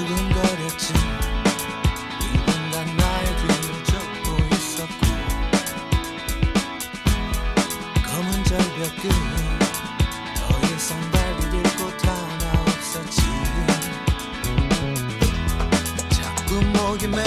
두근거렸지. 누군가 나의 뒤를 쫓고 있었고. 검은 절벽 끝더 이상 발디딜 곳 하나 없었지. 자꾸 목이 메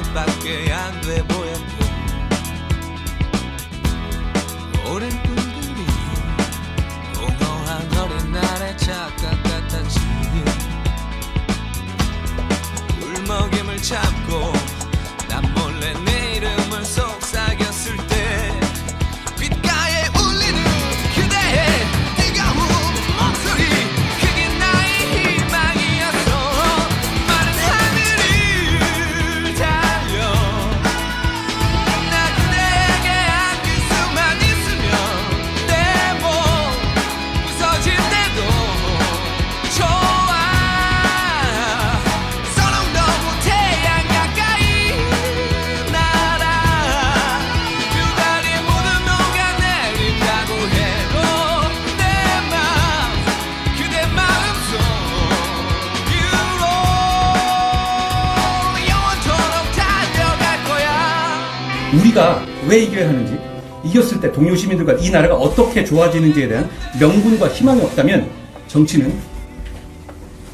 이것밖에 안 돼 보였고 오랜 꿈들이 공허한 어린 날의 착각 같았지. 울먹임을 참고 우리가 왜 이겨야 하는지, 이겼을 때 동료 시민들과 이 나라가 어떻게 좋아지는지에 대한 명분과 희망이 없다면 정치는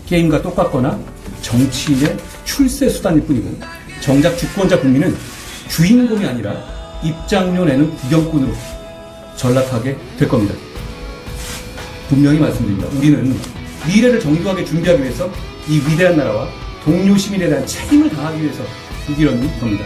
게임과 똑같거나 정치의 출세 수단일 뿐이고 정작 주권자 국민은 주인공이 아니라 입장료 내는 구경꾼으로 전락하게 될 겁니다. 분명히 말씀드립니다. 우리는 미래를 정교하게 준비하기 위해서 이 위대한 나라와 동료 시민에 대한 책임을 다하기 위해서 이기려는 겁니다.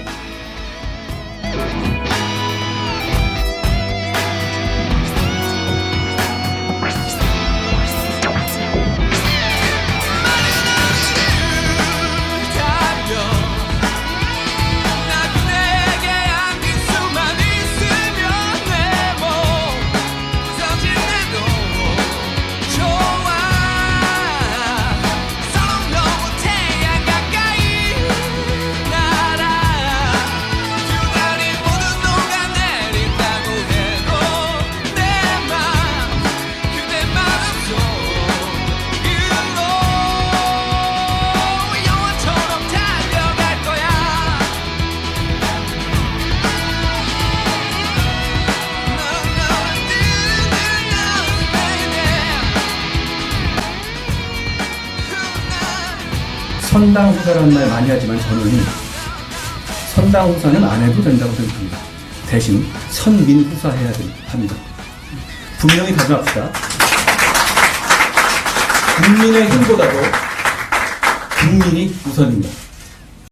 선당 후사라는 말 많이 하지만 저는 선당 후사는 안 해도 된다고 생각합니다. 대신 선민 후사해야 합니다. 분명히 다짐합시다. 국민의 힘보다도 국민이 우선입니다.